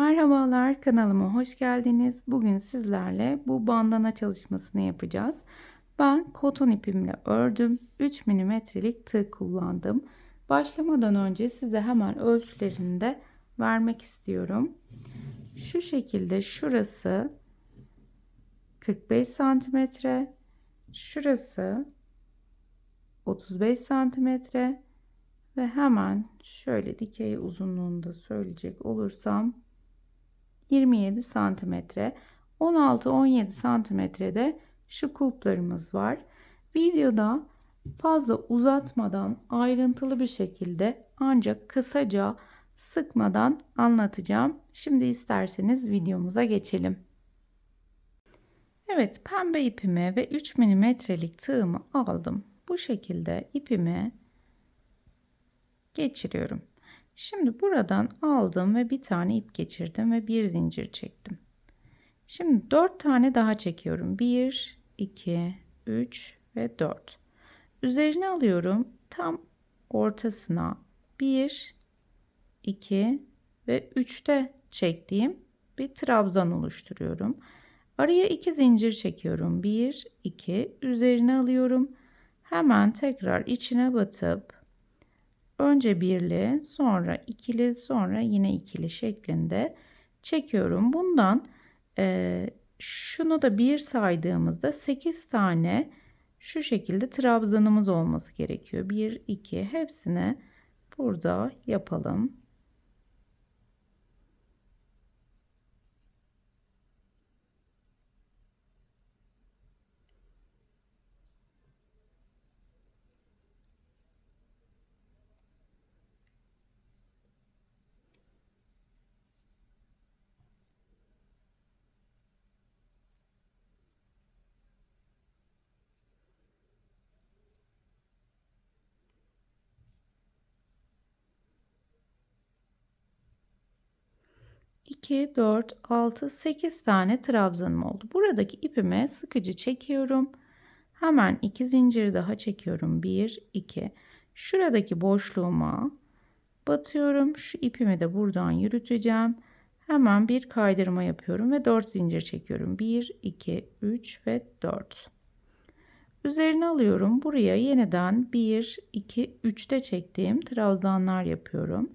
Merhabalar kanalıma hoş geldiniz. Bugün sizlerle bu bandana çalışmasını yapacağız. Ben koton ipimle ördüm. 3 milimetrelik tığ kullandım. Başlamadan önce size hemen ölçülerini de vermek istiyorum. Şu şekilde şurası 45 santimetre. Şurası 35 santimetre. Ve hemen şöyle dikey uzunluğunda söyleyecek olursam 27 santimetre 16-17 santimetrede şu kulplarımız var. Videoda fazla uzatmadan ayrıntılı bir şekilde ancak kısaca sıkmadan anlatacağım. Şimdi isterseniz videomuza geçelim. Evet pembe ipimi ve 3 milimetrelik tığımı aldım. Bu şekilde ipimi geçiriyorum. Şimdi buradan aldım ve bir tane ip geçirdim ve bir zincir çektim. Şimdi 4 tane daha çekiyorum. 1, 2, 3 ve 4. Üzerine alıyorum. Tam ortasına 1, 2 ve 3'te çektiğim bir trabzan oluşturuyorum. Araya 2 zincir çekiyorum. 1, 2 üzerine alıyorum. Hemen tekrar içine batıp önce birli sonra ikili sonra yine ikili şeklinde çekiyorum. Bundan e, şunu da bir saydığımızda 8 tane şu şekilde trabzanımız olması gerekiyor. 1 2 hepsini burada yapalım. 2, 4, 6, 8 tane trabzanım oldu. Buradaki ipime sıkıcı çekiyorum. Hemen 2 zincir daha çekiyorum. 1, 2. Şuradaki boşluğuma batıyorum. Şu ipimi de buradan yürüteceğim. Hemen bir kaydırma yapıyorum ve 4 zincir çekiyorum. 1, 2, 3 ve 4. Üzerine alıyorum. Buraya yeniden 1, 2, 3'te çektiğim trabzanlar yapıyorum.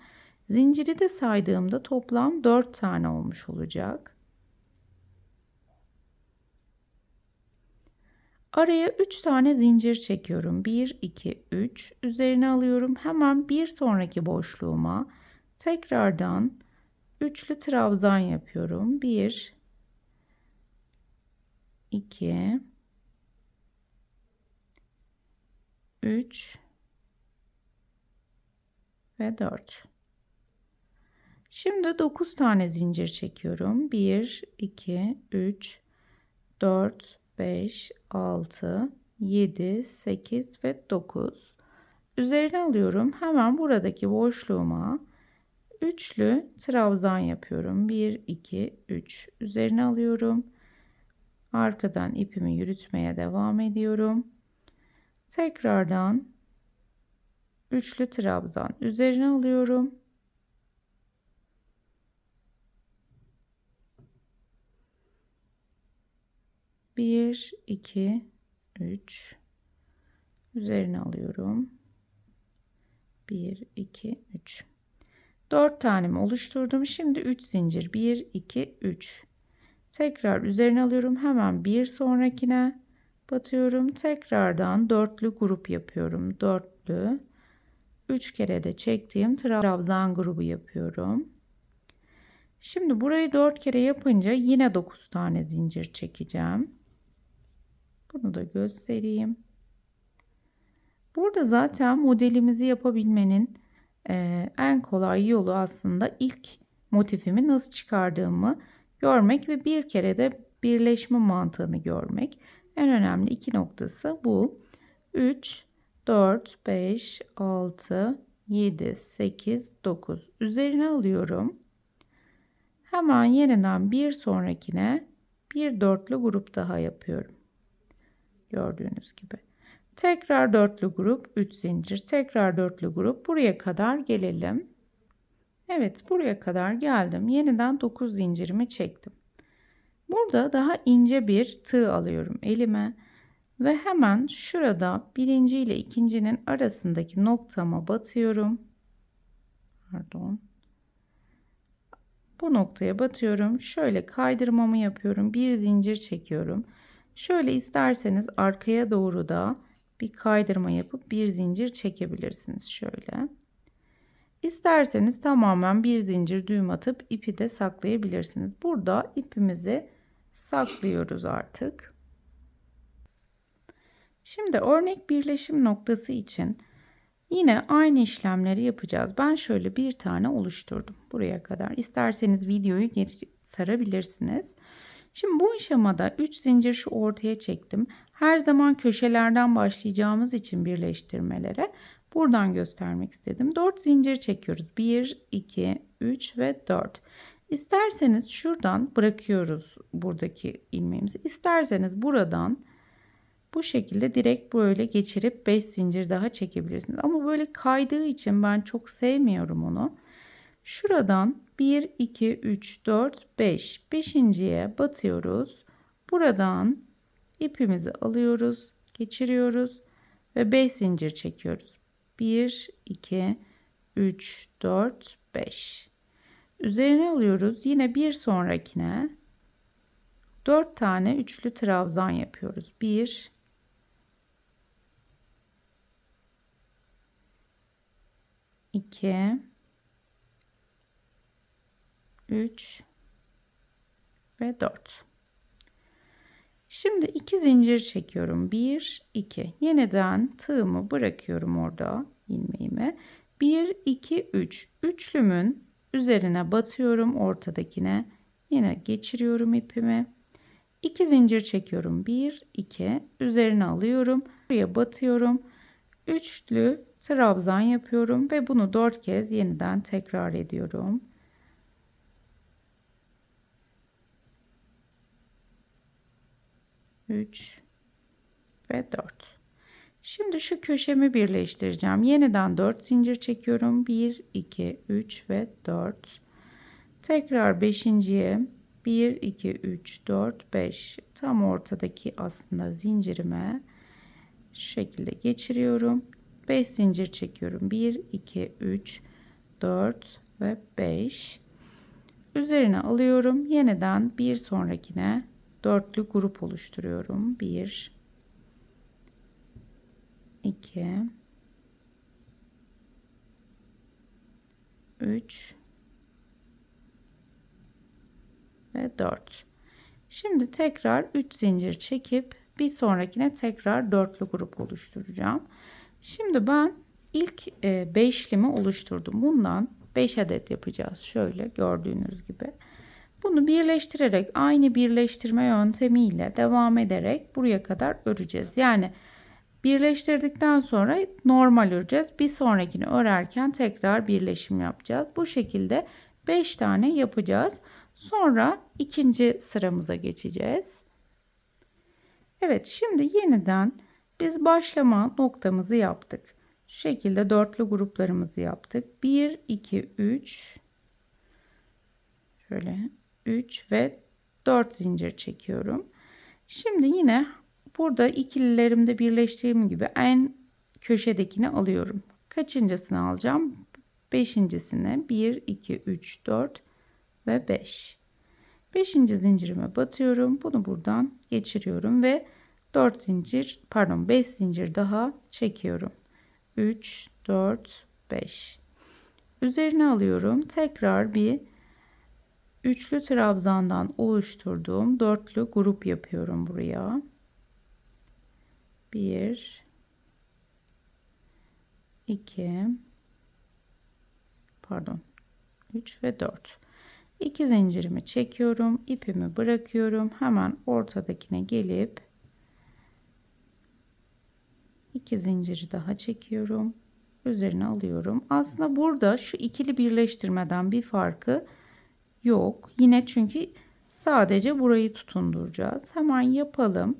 Zinciri de saydığımda toplam 4 tane olmuş olacak. Araya 3 tane zincir çekiyorum. 1, 2, 3. Üzerine alıyorum. Hemen bir sonraki boşluğuma tekrardan üçlü trabzan yapıyorum. 1, 2, 3 ve 4. Şimdi 9 tane zincir çekiyorum. 1, 2, 3, 4, 5, 6, 7, 8 ve 9. Üzerine alıyorum. Hemen buradaki boşluğuma üçlü trabzan yapıyorum. 1, 2, 3. Üzerine alıyorum. Arkadan ipimi yürütmeye devam ediyorum. Tekrardan üçlü trabzan üzerine alıyorum. 1 2 3 üzerine alıyorum. 1 2 3 4 tanemi oluşturdum. Şimdi 3 zincir. 1 2 3 tekrar üzerine alıyorum. Hemen bir sonrakine batıyorum. Tekrardan dörtlü grup yapıyorum. Dörtlü. 3 kere de çektiğim trabzan grubu yapıyorum. Şimdi burayı 4 kere yapınca yine 9 tane zincir çekeceğim. Bunu da göstereyim. Burada zaten modelimizi yapabilmenin e, en kolay yolu aslında ilk motifimi nasıl çıkardığımı görmek ve bir kere de birleşme mantığını görmek. En önemli iki noktası bu. 3, 4, 5, 6, 7, 8, 9 üzerine alıyorum. Hemen yeniden bir sonrakine bir dörtlü grup daha yapıyorum. Gördüğünüz gibi. Tekrar dörtlü grup 3 zincir. Tekrar dörtlü grup buraya kadar gelelim. Evet buraya kadar geldim. Yeniden 9 zincirimi çektim. Burada daha ince bir tığ alıyorum elime ve hemen şurada birinci ile ikincinin arasındaki noktama batıyorum. Pardon. Bu noktaya batıyorum. Şöyle kaydırmamı yapıyorum. Bir zincir çekiyorum. Şöyle isterseniz arkaya doğru da bir kaydırma yapıp bir zincir çekebilirsiniz. Şöyle. İsterseniz tamamen bir zincir düğüm atıp ipi de saklayabilirsiniz. Burada ipimizi saklıyoruz artık. Şimdi örnek birleşim noktası için yine aynı işlemleri yapacağız. Ben şöyle bir tane oluşturdum buraya kadar. İsterseniz videoyu geri sarabilirsiniz. Şimdi bu aşamada 3 zincir şu ortaya çektim. Her zaman köşelerden başlayacağımız için birleştirmelere buradan göstermek istedim. 4 zincir çekiyoruz. 1, 2, 3 ve 4. İsterseniz şuradan bırakıyoruz buradaki ilmeğimizi. İsterseniz buradan bu şekilde direkt böyle geçirip 5 zincir daha çekebilirsiniz. Ama böyle kaydığı için ben çok sevmiyorum onu. Şuradan 1, 2, 3, 4, 5. Beşinciye batıyoruz. Buradan ipimizi alıyoruz, geçiriyoruz ve 5 zincir çekiyoruz. 1, 2, 3, 4, 5. Üzerine alıyoruz. Yine bir sonrakine 4 tane üçlü trabzan yapıyoruz. 1 2 3 ve 4. Şimdi iki zincir çekiyorum. 1 2. Yeniden tığımı bırakıyorum orada ilmeğimi. 1 2 3. Üçlümün üzerine batıyorum ortadakine. Yine geçiriyorum ipimi. 2 zincir çekiyorum. 1 2 üzerine alıyorum. Buraya batıyorum. Üçlü trabzan yapıyorum ve bunu 4 kez yeniden tekrar ediyorum. 3 ve 4. Şimdi şu köşemi birleştireceğim. Yeniden 4 zincir çekiyorum. 1, 2, 3 ve 4. Tekrar 5.ye 1, 2, 3, 4, 5 tam ortadaki aslında zincirime şu şekilde geçiriyorum. 5 zincir çekiyorum. 1, 2, 3, 4 ve 5. Üzerine alıyorum. Yeniden bir sonrakine dörtlü grup oluşturuyorum. 1 2 3 ve 4. Şimdi tekrar 3 zincir çekip bir sonrakine tekrar dörtlü grup oluşturacağım. Şimdi ben ilk e, beşlimi oluşturdum. Bundan 5 adet yapacağız. Şöyle gördüğünüz gibi. Bunu birleştirerek aynı birleştirme yöntemiyle devam ederek buraya kadar öreceğiz. Yani birleştirdikten sonra normal öreceğiz. Bir sonrakini örerken tekrar birleşim yapacağız. Bu şekilde 5 tane yapacağız. Sonra ikinci sıramıza geçeceğiz. Evet şimdi yeniden biz başlama noktamızı yaptık. Şu şekilde dörtlü gruplarımızı yaptık. 1, 2, 3 şöyle 3 ve 4 zincir çekiyorum. Şimdi yine burada ikililerimde birleştirdiğim gibi en köşedekini alıyorum. Kaçıncısını alacağım? Beşincisine 1, 2, 3, 4 ve 5. Beşinci zincirime batıyorum. Bunu buradan geçiriyorum ve 4 zincir pardon 5 zincir daha çekiyorum. 3, 4, 5. Üzerine alıyorum. Tekrar bir üçlü trabzandan oluşturduğum dörtlü grup yapıyorum buraya. 1 2 pardon 3 ve 4 2 zincirimi çekiyorum ipimi bırakıyorum. Hemen ortadakine gelip 2 zinciri daha çekiyorum. Üzerine alıyorum. Aslında burada şu ikili birleştirmeden bir farkı Yok. Yine çünkü sadece burayı tutunduracağız. Hemen yapalım.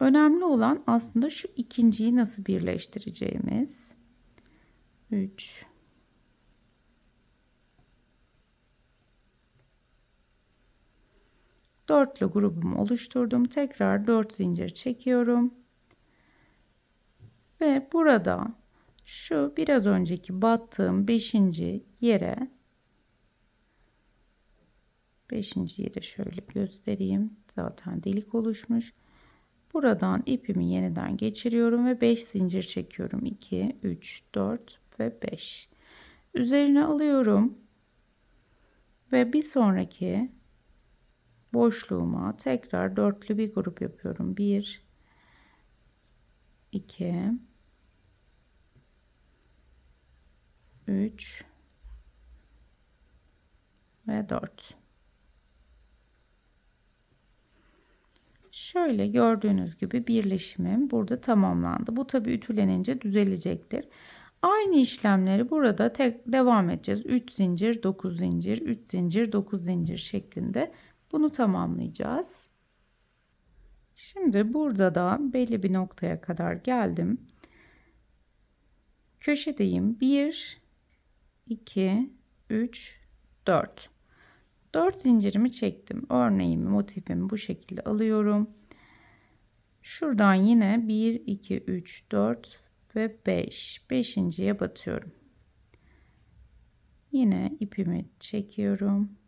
Önemli olan aslında şu ikinciyi nasıl birleştireceğimiz. 3 Dörtlü grubumu oluşturdum. Tekrar 4 zincir çekiyorum. Ve burada şu biraz önceki battığım 5. yere 5. yere şöyle göstereyim. Zaten delik oluşmuş. Buradan ipimi yeniden geçiriyorum ve 5 zincir çekiyorum. 2, 3, 4 ve 5. Üzerine alıyorum. Ve bir sonraki boşluğuma tekrar dörtlü bir grup yapıyorum. 1 2 3 ve 4. Şöyle gördüğünüz gibi birleşimim burada tamamlandı. Bu tabi ütülenince düzelecektir. Aynı işlemleri burada tek devam edeceğiz. 3 zincir, 9 zincir, 3 zincir, 9 zincir şeklinde bunu tamamlayacağız. Şimdi burada da belli bir noktaya kadar geldim. Köşedeyim. 1 2 3 4 4 zincirimi çektim. Örneğimi, motifimi bu şekilde alıyorum. Şuradan yine 1 2 3 4 ve 5. 5.ye batıyorum. Yine ipimi çekiyorum.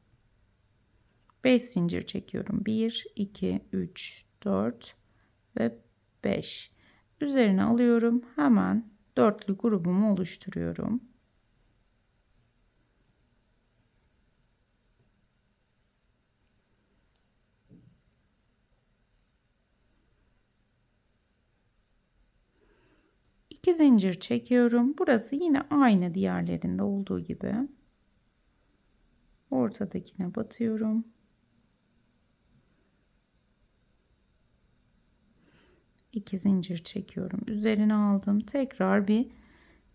5 zincir çekiyorum. 1 2 3 4 ve 5. Üzerine alıyorum. Hemen dörtlü grubumu oluşturuyorum. İki zincir çekiyorum. Burası yine aynı diğerlerinde olduğu gibi. Ortadakine batıyorum. İki zincir çekiyorum. Üzerine aldım. Tekrar bir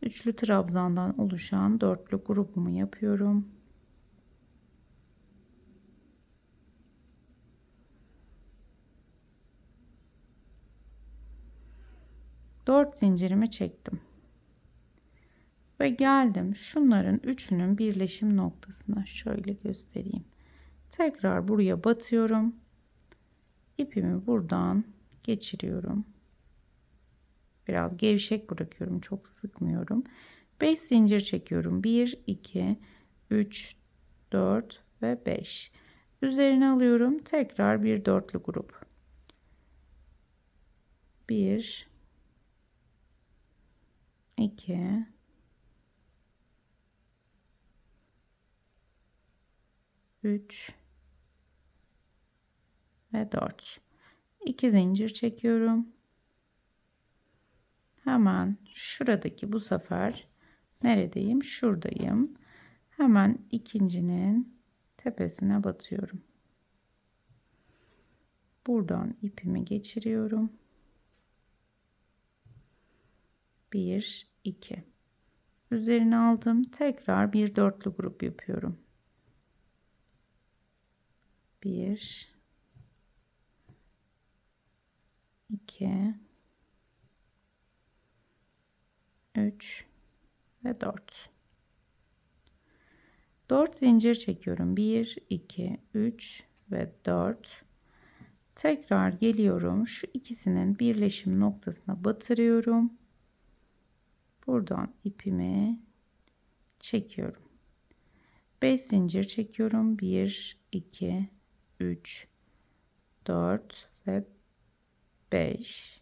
üçlü trabzandan oluşan dörtlü grubumu yapıyorum. 4 zincirimi çektim. Ve geldim şunların üçünün birleşim noktasına şöyle göstereyim. Tekrar buraya batıyorum. İpimi buradan geçiriyorum. Biraz gevşek bırakıyorum. Çok sıkmıyorum. 5 zincir çekiyorum. 1, 2, 3, 4 ve 5. Üzerine alıyorum. Tekrar bir dörtlü grup. 1 2 3 ve 4 2 zincir çekiyorum. Hemen şuradaki bu sefer neredeyim? Şuradayım. Hemen ikincinin tepesine batıyorum. Buradan ipimi geçiriyorum 1 2 üzerine aldım tekrar bir dörtlü grup yapıyorum. 1 2 3 ve 4 4 zincir çekiyorum. 1 2 3 ve 4 tekrar geliyorum. Şu ikisinin birleşim noktasına batırıyorum buradan ipimi çekiyorum. 5 zincir çekiyorum. 1 2 3 4 ve 5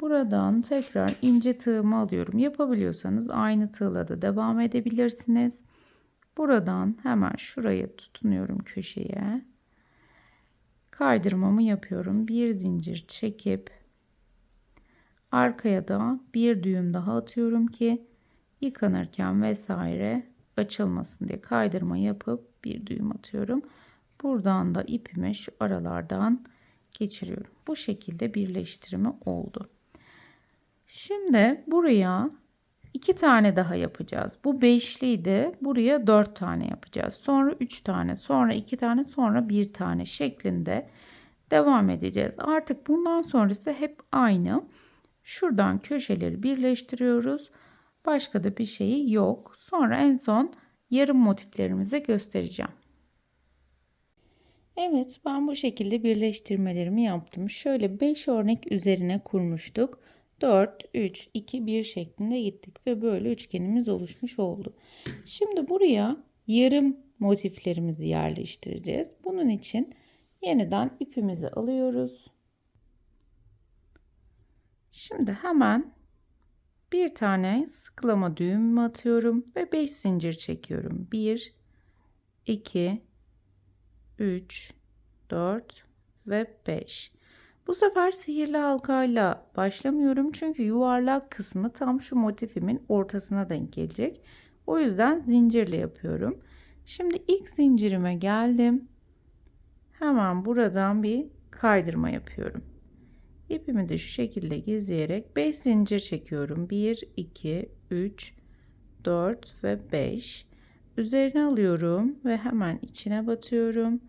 buradan tekrar ince tığımı alıyorum. Yapabiliyorsanız aynı tığla da devam edebilirsiniz. Buradan hemen şuraya tutunuyorum köşeye. Kaydırmamı yapıyorum. Bir zincir çekip Arkaya da bir düğüm daha atıyorum ki yıkanırken vesaire açılmasın diye kaydırma yapıp bir düğüm atıyorum. Buradan da ipimi şu aralardan geçiriyorum. Bu şekilde birleştirme oldu. Şimdi buraya iki tane daha yapacağız. Bu beşliydi. Buraya dört tane yapacağız. Sonra üç tane, sonra iki tane, sonra bir tane şeklinde devam edeceğiz. Artık bundan sonrası hep aynı. Şuradan köşeleri birleştiriyoruz. Başka da bir şeyi yok. Sonra en son yarım motiflerimizi göstereceğim. Evet, ben bu şekilde birleştirmelerimi yaptım. Şöyle 5 örnek üzerine kurmuştuk. 4, 3, 2, 1 şeklinde gittik ve böyle üçgenimiz oluşmuş oldu. Şimdi buraya yarım motiflerimizi yerleştireceğiz. Bunun için yeniden ipimizi alıyoruz. Şimdi hemen bir tane sıklama düğüm atıyorum ve 5 zincir çekiyorum. 1 2 3 4 ve 5. Bu sefer sihirli halkayla başlamıyorum çünkü yuvarlak kısmı tam şu motifimin ortasına denk gelecek. O yüzden zincirle yapıyorum. Şimdi ilk zincirime geldim. Hemen buradan bir kaydırma yapıyorum. İpimi de şu şekilde gizleyerek 5 zincir çekiyorum. 1, 2, 3, 4 ve 5. Üzerine alıyorum ve hemen içine batıyorum.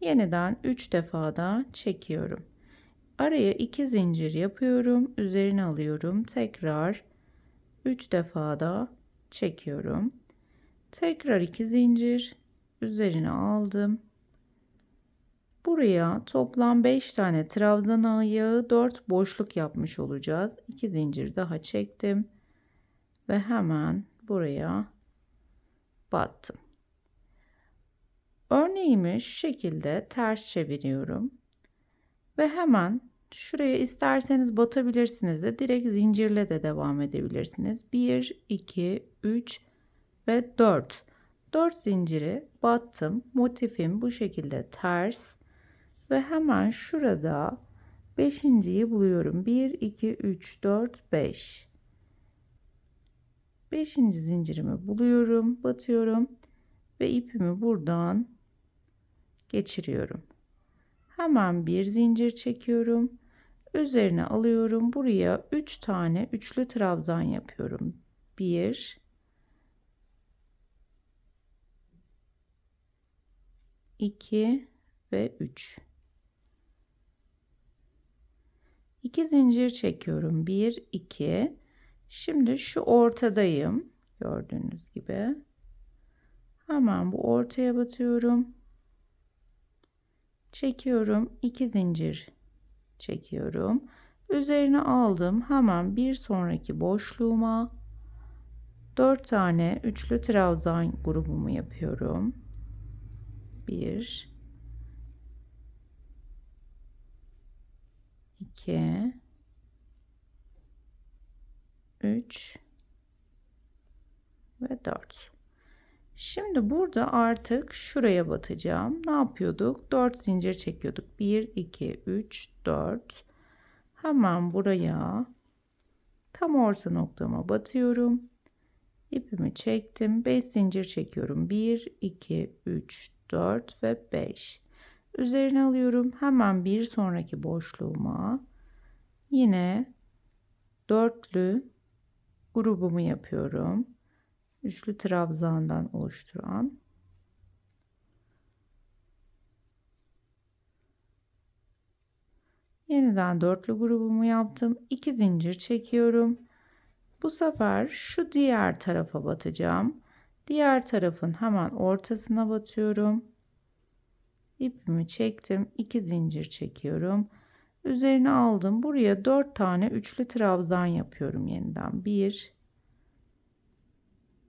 Yeniden 3 defa da çekiyorum. Araya 2 zincir yapıyorum. Üzerine alıyorum. Tekrar 3 defa da çekiyorum. Tekrar 2 zincir üzerine aldım. Buraya toplam 5 tane trabzan ayağı 4 boşluk yapmış olacağız. 2 zincir daha çektim ve hemen buraya battım. Örneğimi şu şekilde ters çeviriyorum. Ve hemen şuraya isterseniz batabilirsiniz de direkt zincirle de devam edebilirsiniz. 1, 2, 3 ve 4. 4 zinciri battım. Motifim bu şekilde ters. Ve hemen şurada 5.yi buluyorum. 1, 2, 3, 4, 5. 5. zincirimi buluyorum, batıyorum ve ipimi buradan geçiriyorum. Hemen bir zincir çekiyorum. Üzerine alıyorum. Buraya 3 tane üçlü trabzan yapıyorum. 1 2 ve 3. 2 zincir çekiyorum. 1 2 Şimdi şu ortadayım. Gördüğünüz gibi. Hemen bu ortaya batıyorum. Çekiyorum. 2 zincir çekiyorum. Üzerine aldım. Hemen bir sonraki boşluğuma 4 tane üçlü trabzan grubumu yapıyorum. 1 2 3 ve 4. Şimdi burada artık şuraya batacağım. Ne yapıyorduk? 4 zincir çekiyorduk. 1 2 3 4. Hemen buraya tam orta noktama batıyorum. İpimi çektim. 5 zincir çekiyorum. 1 2 3 4 ve 5. Üzerine alıyorum. Hemen bir sonraki boşluğuma yine dörtlü grubumu yapıyorum. Üçlü trabzandan oluşturan. Yeniden dörtlü grubumu yaptım. 2 zincir çekiyorum. Bu sefer şu diğer tarafa batacağım. Diğer tarafın hemen ortasına batıyorum. İpimi çektim. 2 zincir çekiyorum. Üzerine aldım. Buraya 4 tane üçlü trabzan yapıyorum yeniden. 1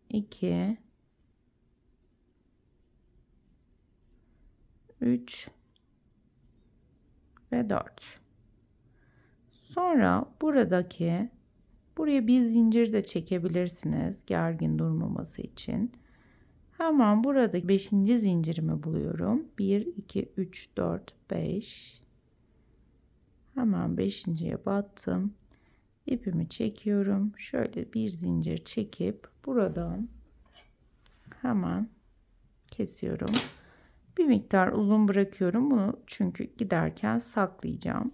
2 3 ve 4. Sonra buradaki buraya bir zincir de çekebilirsiniz gergin durmaması için. Hemen burada 5. zincirimi buluyorum. 1 2 3 4 5 Hemen 5.ye battım. İpimi çekiyorum. Şöyle bir zincir çekip buradan hemen kesiyorum. Bir miktar uzun bırakıyorum bunu çünkü giderken saklayacağım.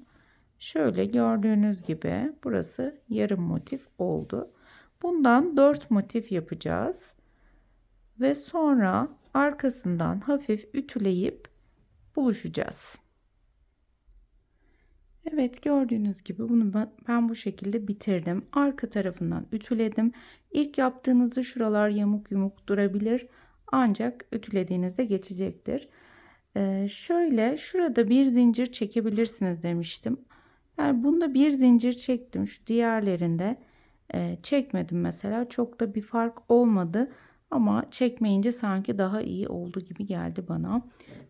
Şöyle gördüğünüz gibi burası yarım motif oldu. Bundan 4 motif yapacağız. Ve sonra arkasından hafif ütüleyip buluşacağız. Evet gördüğünüz gibi bunu ben bu şekilde bitirdim. Arka tarafından ütüledim. İlk yaptığınızda şuralar yamuk yumuk durabilir. Ancak ütülediğinizde geçecektir. Ee, şöyle şurada bir zincir çekebilirsiniz demiştim. Yani bunda bir zincir çektim. Şu diğerlerinde e, çekmedim mesela. Çok da bir fark olmadı. Ama çekmeyince sanki daha iyi oldu gibi geldi bana.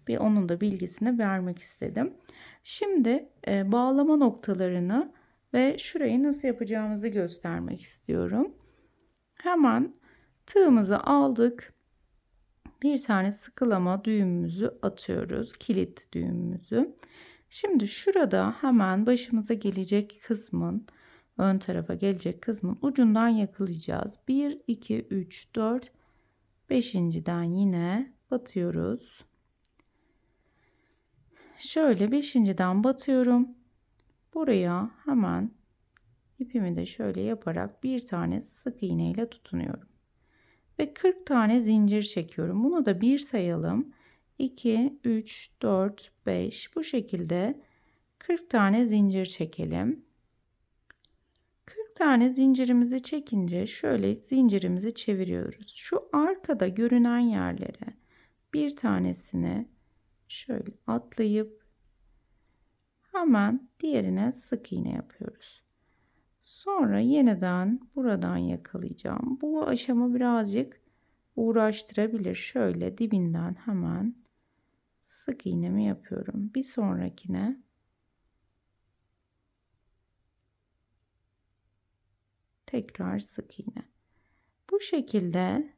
Bir onun da bilgisini vermek istedim. Şimdi e, bağlama noktalarını ve şurayı nasıl yapacağımızı göstermek istiyorum. Hemen tığımızı aldık. Bir tane sıkılama düğümümüzü atıyoruz. Kilit düğümümüzü. Şimdi şurada hemen başımıza gelecek kısmın ön tarafa gelecek kısmın ucundan yakalayacağız. 1, 2, 3, 4, 5.den yine batıyoruz. Şöyle 5.den batıyorum. Buraya hemen ipimi de şöyle yaparak bir tane sık iğne ile tutunuyorum. Ve 40 tane zincir çekiyorum. Bunu da bir sayalım. 2, 3, 4, 5 bu şekilde 40 tane zincir çekelim. 40 tane zincirimizi çekince şöyle zincirimizi çeviriyoruz. Şu arkada görünen yerlere bir tanesini şöyle atlayıp hemen diğerine sık iğne yapıyoruz. Sonra yeniden buradan yakalayacağım. Bu aşama birazcık uğraştırabilir. Şöyle dibinden hemen sık iğnemi yapıyorum. Bir sonrakine tekrar sık iğne. Bu şekilde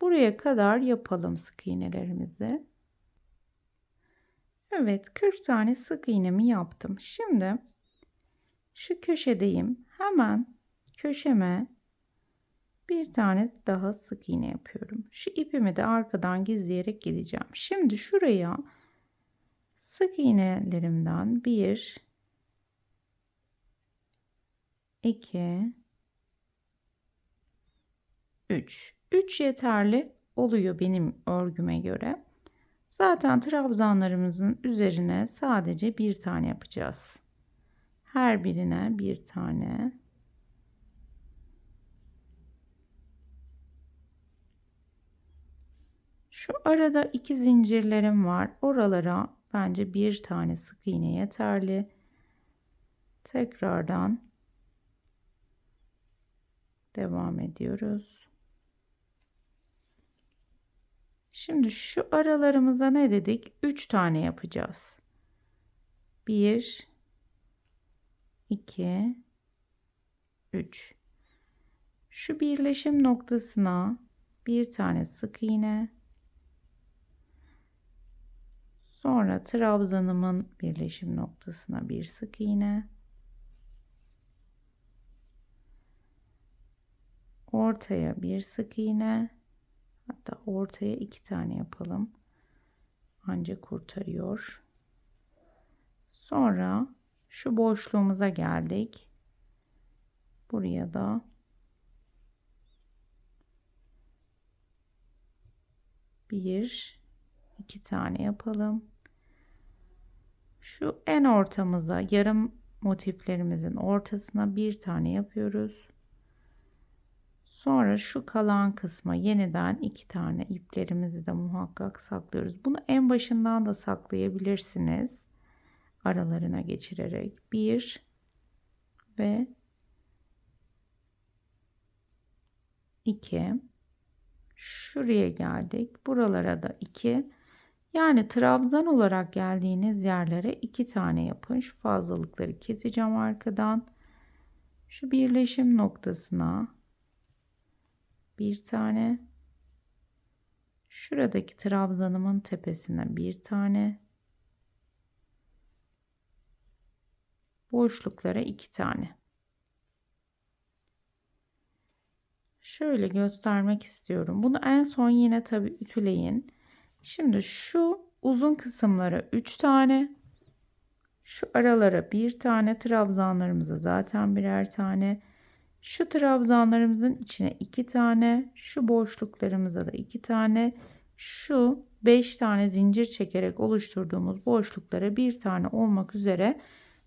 buraya kadar yapalım sık iğnelerimizi. Evet 40 tane sık iğnemi yaptım. Şimdi şu köşedeyim. Hemen köşeme bir tane daha sık iğne yapıyorum. Şu ipimi de arkadan gizleyerek gideceğim. Şimdi şuraya sık iğnelerimden bir 2 3 3 yeterli oluyor benim örgüme göre. Zaten trabzanlarımızın üzerine sadece bir tane yapacağız. Her birine bir tane. Şu arada iki zincirlerim var. Oralara bence bir tane sık iğne yeterli. Tekrardan devam ediyoruz. Şimdi şu aralarımıza ne dedik? 3 tane yapacağız. 1 2 3 Şu birleşim noktasına bir tane sık iğne sonra trabzanımın birleşim noktasına bir sık iğne ortaya bir sık iğne hatta ortaya iki tane yapalım. Ancak kurtarıyor. Sonra şu boşluğumuza geldik. Buraya da bir iki tane yapalım. Şu en ortamıza yarım motiflerimizin ortasına bir tane yapıyoruz Sonra şu kalan kısma yeniden iki tane iplerimizi de muhakkak saklıyoruz. Bunu en başından da saklayabilirsiniz. Aralarına geçirerek. Bir ve iki. Şuraya geldik. Buralara da iki. Yani trabzan olarak geldiğiniz yerlere iki tane yapın. Şu fazlalıkları keseceğim arkadan. Şu birleşim noktasına bir tane. Şuradaki trabzanımın tepesine bir tane. Boşluklara iki tane. Şöyle göstermek istiyorum. Bunu en son yine tabi ütüleyin. Şimdi şu uzun kısımlara üç tane. Şu aralara bir tane. Trabzanlarımıza zaten birer tane şu trabzanlarımızın içine iki tane, şu boşluklarımıza da iki tane, şu beş tane zincir çekerek oluşturduğumuz boşluklara bir tane olmak üzere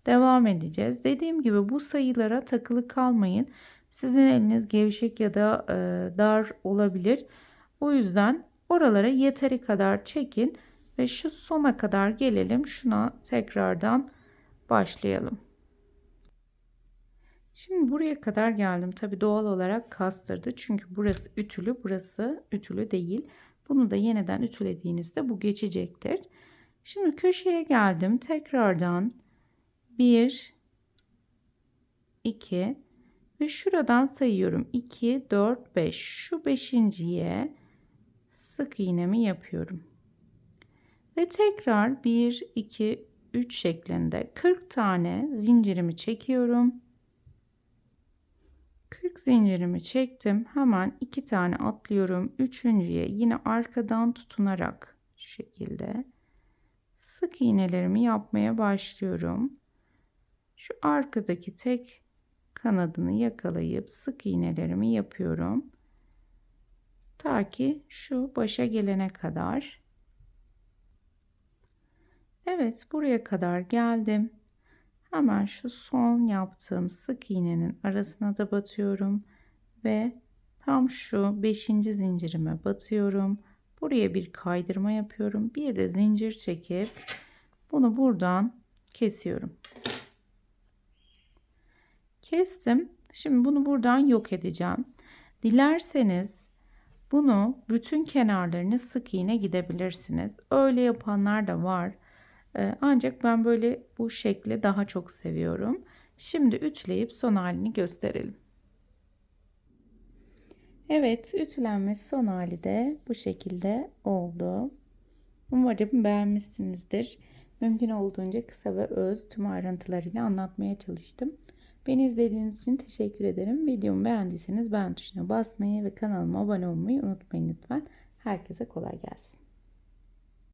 devam edeceğiz. Dediğim gibi bu sayılara takılı kalmayın. Sizin eliniz gevşek ya da e, dar olabilir. O yüzden oralara yeteri kadar çekin ve şu sona kadar gelelim. Şuna tekrardan başlayalım. Şimdi buraya kadar geldim. Tabi doğal olarak kastırdı. Çünkü burası ütülü, burası ütülü değil. Bunu da yeniden ütülediğinizde bu geçecektir. Şimdi köşeye geldim. Tekrardan 1 2 ve şuradan sayıyorum. 2 4 5. Şu beşinciye sık iğnemi yapıyorum. Ve tekrar 1 2 3 şeklinde 40 tane zincirimi çekiyorum. 40 zincirimi çektim. Hemen iki tane atlıyorum. Üçüncüye yine arkadan tutunarak şu şekilde sık iğnelerimi yapmaya başlıyorum. Şu arkadaki tek kanadını yakalayıp sık iğnelerimi yapıyorum. Ta ki şu başa gelene kadar. Evet buraya kadar geldim. Hemen şu son yaptığım sık iğnenin arasına da batıyorum ve tam şu 5. zincirime batıyorum. Buraya bir kaydırma yapıyorum. Bir de zincir çekip bunu buradan kesiyorum. Kestim. Şimdi bunu buradan yok edeceğim. Dilerseniz bunu bütün kenarlarını sık iğne gidebilirsiniz. Öyle yapanlar da var. Ee, ancak ben böyle bu şekli daha çok seviyorum. Şimdi ütüleyip son halini gösterelim. Evet, ütülenmiş son hali de bu şekilde oldu. Umarım beğenmişsinizdir. Mümkün olduğunca kısa ve öz tüm ayrıntılarıyla anlatmaya çalıştım. Beni izlediğiniz için teşekkür ederim. Videomu beğendiyseniz beğen tuşuna basmayı ve kanalıma abone olmayı unutmayın lütfen. Herkese kolay gelsin.